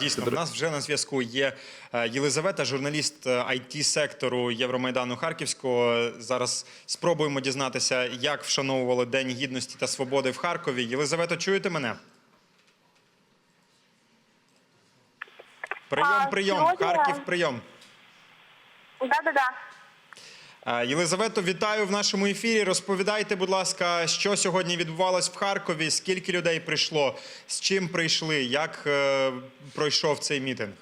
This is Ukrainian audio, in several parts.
Дійсно, в нас вже на зв'язку є е, Єлизавета, журналіст it сектору Євромайдану Харківського. Зараз спробуємо дізнатися, як вшановували День гідності та свободи в Харкові. Єлизавето, чуєте мене? Прийом, прийом, Харків, прийом. Да-да-да. Е, Єлизавето, вітаю в нашому ефірі. Розповідайте, будь ласка, що сьогодні відбувалось в Харкові, скільки людей прийшло, з чим прийшли, як е, пройшов цей мітинг?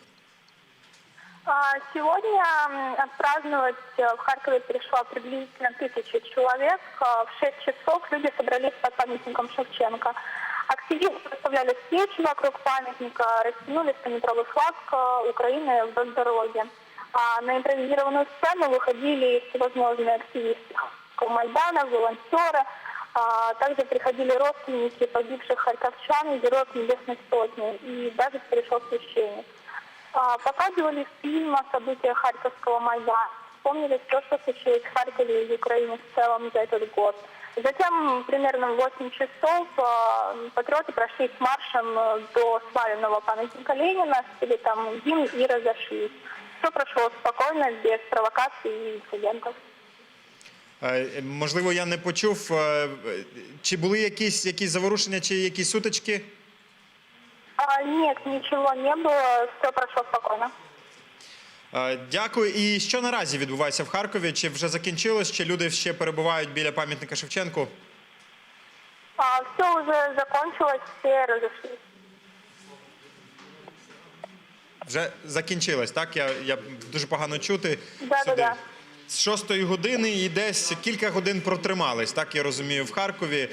А, Сегодня м, отпраздновать э, в Харькове пришло приблизительно тысяча человек. А, В 6 часов люди собрались под памятником Шевченко. Активисты выставляли свечи вокруг памятника, растянули стометровый флаг э, Украины вдоль дороги. А на импровизированную сцену выходили всевозможные активисты Майдана, волонтеры. А Также приходили родственники погибших харьковчан и героев Небесной Сотни. И даже пришел священник. А, Показывали фильм о событиях Харьковского Майдана. Вспомнили все, что случилось в Харькове и в Украине в целом за этот год. Затем примерно в 8 часов а, патриоты прошли с маршем э, до славянного памятника Ленина, спели там гимн и разошлись. Все прошло спокойно, без провокаций и инцидентов. Е, Можливо, я не почув. е, Чи були якісь, якісь заворушення, чи якісь сутички? А, нет, ничего не было, все прошло спокойно. Е, Дякую. І що наразі відбувається в Харкові? Чи вже закінчилось, чи люди ще перебувають біля пам'ятника Шевченку? А, все уже закончилось, все разошлись. Вже закінчилось, так? Я, я дуже погано чути. Да-да-да. З шостої години і десь кілька годин протримались, так я розумію, в Харкові.